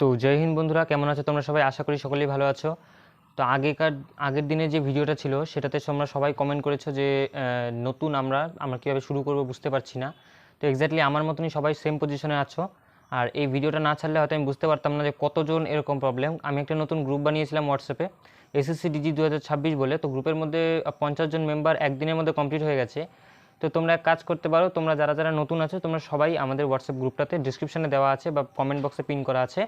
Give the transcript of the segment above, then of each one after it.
তো জয় হিন্দ বন্ধুরা, কেমন আছো তোমরা সবাই? আশা করি সকলেই ভালো আছো। তো আগেকার, আগের দিনে যে ভিডিওটা ছিল, সেটাতে তোমরা সবাই কমেন্ট করেছ যে নতুন আমরা আমরা কীভাবে শুরু করব বুঝতে পারছি না। তো এক্স্যাক্টলি আমার মতনই সবাই সেম পজিশনে আছো। আর এই ভিডিওটা না ছাড়লে হয়তো আমি বুঝতে পারতাম না যে কতজন এরকম প্রবলেম আমি একটা নতুন গ্রুপ বানিয়েছিলাম হোয়াটসঅ্যাপে এসএসসি ডিজি দু হাজার ছাব্বিশ বলে। তো গ্রুপের মধ্যে পঞ্চাশ জন মেম্বার একদিনের মধ্যে কমপ্লিট হয়ে গেছে। তো তোমরা এক কাজ করতে পারো, তোমরা যারা যারা নতুন আছো, তোমরা সবাই আমাদের হোয়াটসঅ্যাপ গ্রুপটাতে ডিসক্রিপশনে দেওয়া আছে বা কমেন্ট বক্সে পিন করা আছে।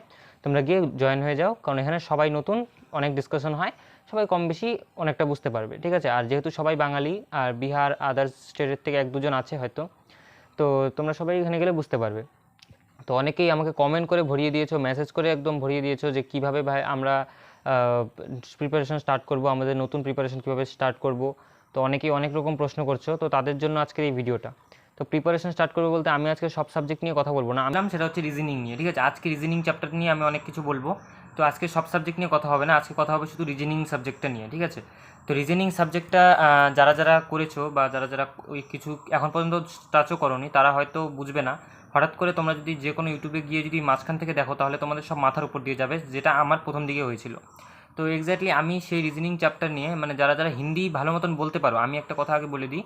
তোমরা গিয়ে জয়েন হয়ে যাও, কারণ এখানে সবাই নতুন, অনেক ডিসকাশন হয়, সবাই কম বেশি অনেকটা বুঝতে পারবে, ঠিক আছে? আর যেহেতু সবাই বাঙালি, আর বিহার আদার্স স্টেটের থেকে এক দুজন আছে হয়তো, তো তোমরা সবাই এখানে গেলে বুঝতে পারবে। তো অনেকেই আমাকে কমেন্ট করে ভরিয়ে দিয়েছ মেসেজ করে একদম ভরিয়ে দিয়েছ যে কীভাবে ভাই আমরা প্রিপারেশন স্টার্ট করব, আমাদের নতুন প্রিপারেশন কীভাবে স্টার্ট করব। তো অনেকেই অনেক রকম প্রশ্ন করছ, তো তাদের জন্য আজকের এই ভিডিওটা। তো প্রিপারেশন স্টার্ট করব বলতে আমি আজকে সব সাবজেক্ট নিয়ে কথা বলব না। আমি সেটা হচ্ছে রিজনিং নিয়ে, ঠিক আছে? আজকে রিজনিং চ্যাপ্টার নিয়ে আমি অনেক কিছু বলব। তো আজকে সব সাবজেক্ট নিয়ে কথা হবে না, আজকে কথা হবে শুধু রিজনিং সাবজেক্টটা নিয়ে, ঠিক আছে? তো রিজনিং সাবজেক্টটা যারা যারা করেছ বা যারা যারা ওই কিছু এখন পর্যন্ত টাচও করনি, তারা হয়তো বুঝবে না। হঠাৎ করে তোমরা যদি যে কোনো ইউটিউবে গিয়ে যদি মাঝখান থেকে দেখো, তাহলে তোমাদের সব মাথার উপর দিয়ে যাবে, যেটা আমার প্রথম দিকে হয়েছিল। তো এক্স্যাক্টলি আমি সেই রিজনিং চ্যাপ্টার নিয়ে মানে যারা যারা হিন্দি ভালো মতন বলতে পারো, আমি একটা কথা আগে বলে দিই,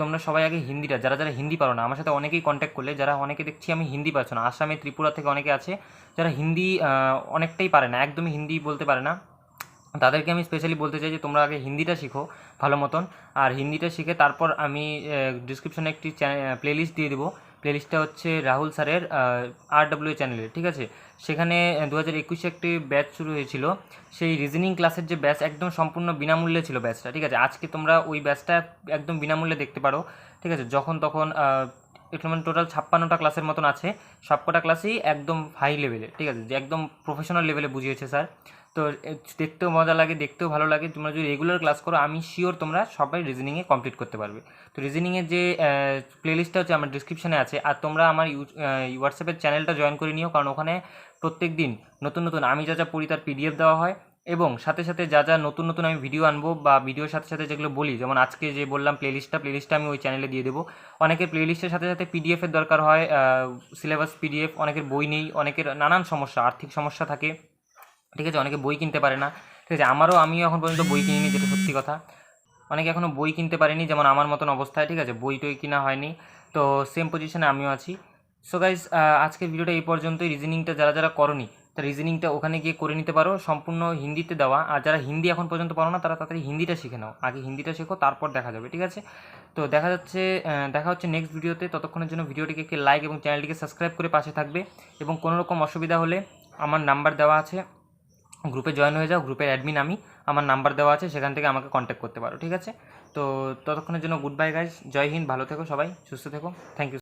তোমরা সবাই আগে হিন্দিটা, যারা যারা হিন্দি পারো না, আমার সাথে অনেকেই কন্ট্যাক্ট করলে, যারা অনেকে দেখছি আমি হিন্দি পারছ না, আসামে, ত্রিপুরা থেকে অনেকে আছে, যারা হিন্দি অনেকটাই পারে না, একদমই হিন্দি বলতে পারে না, তাদেরকে আমি স্পেশালি বলতে চাই যে তোমরা আগে হিন্দিটা শিখো ভালো মতন, আর হিন্দিটা শিখে তারপর আমি ডিসক্রিপশনে একটি প্লেলিস্ট দিয়ে দেবো প্লেলিস্টটা হচ্ছে রাহুল স্যারের আর ডাব্লিউ চ্যানেলের ঠিক আছে? সেখানে দু হাজার একুশে একটি ব্যাচ শুরু হয়েছিল। সেই রিজনিং ক্লাসের যে ব্যাচ একদম সম্পূর্ণ বিনামূল্যে ছিল ব্যাচটা ঠিক আছে? আজকে তোমরা ওই ব্যাচটা একদম বিনামূল্যে দেখতে পারো, ঠিক আছে? যখন তখন এটা মানে টোটাল ছাপ্পান্নটা ক্লাসের মতন আছে। সবকটা ক্লাসেই একদম হাই লেভেলে ঠিক আছে? যে একদম প্রফেশনাল লেভেলে বুঝিয়েছে স্যার। তো দেখতেও মজা লাগে, দেখতেও ভালো লাগে। তোমরা যদি রেগুলার ক্লাস করো, আমি শিওর তোমরা সবাই রিজনিংয়ে কমপ্লিট করতে পারবে। তো রিজনিংয়ের যে প্লেলিস্টটা হচ্ছে আমার ডিসক্রিপশনে আছে। আর তোমরা আমার হোয়াটসঅ্যাপের চ্যানেলটা জয়েন করে নিও, কারণ ওখানে প্রত্যেক দিন নতুন নতুন আমি যা যা পড়ি তার পিডিএফ দেওয়া হয়। এবং সাথে সাথে যা যা নতুন নতুন আমি ভিডিও আনব বা ভিডিওর সাথে সাথে যেগুলো বলি, যেমন আজকে যে বললাম প্লেলিস্টটা প্লেলিস্টটা আমি ওই চ্যানেলে দিয়ে দেবো। অনেকের প্লেলিস্টের সাথে সাথে পিডিএফের দরকার হয় সিলেবাস পিডিএফ অনেকের বই নেই, অনেকের নানান সমস্যা, আর্থিক সমস্যা থাকে। ঠিক আছে, অনেকে বই কিনতে পারে না। ঠিক আছে, আমারও, আমিও এখন পর্যন্ত বই কিনিনি, যেটা সত্যি কথা। অনেকে এখনও বই কিনতে পারেনি, যেমন আমার মতন অবস্থায়, ঠিক আছে, বই টই কিনা হয়নি। তো সেম পজিশনে আমিও আছি। সো গাইজ আজকের ভিডিওটা এই পর্যন্তই। রিজনিংটা যারা যারা করনি, তা রিজনিংটা ওখানে গিয়ে করে নিতে পারো। সম্পূর্ণ হিন্দিতে দেওয়া। আর যারা হিন্দি এখন পর্যন্ত পারো না, তারা তাড়াতাড়ি হিন্দিটা শিখে নাও। আগে হিন্দিটা শেখো, তারপর দেখা যাবে, ঠিক আছে? তো দেখা যাচ্ছে দেখা হচ্ছে নেক্সট ভিডিওতে ততক্ষণের জন্য ভিডিওটিকে একটি লাইক এবং চ্যানেলটিকে সাবস্ক্রাইব করে পাশে থাকবে। এবং কোনো রকম অসুবিধা হলে আমার নাম্বার দেওয়া আছে। গ্রুপে জয়েন হয়ে যাও, গ্রুপের অ্যাডমিন আমি, আমার নাম্বার দেওয়া আছে, সেখান থেকে আমাকে কন্ট্যাক্ট করতে পারো, ঠিক আছে? তো ততক্ষণের জন্য good bye guys Jai Hind, ভালো থেকো সবাই, সুস্থ থেকো থ্যাংক ইউ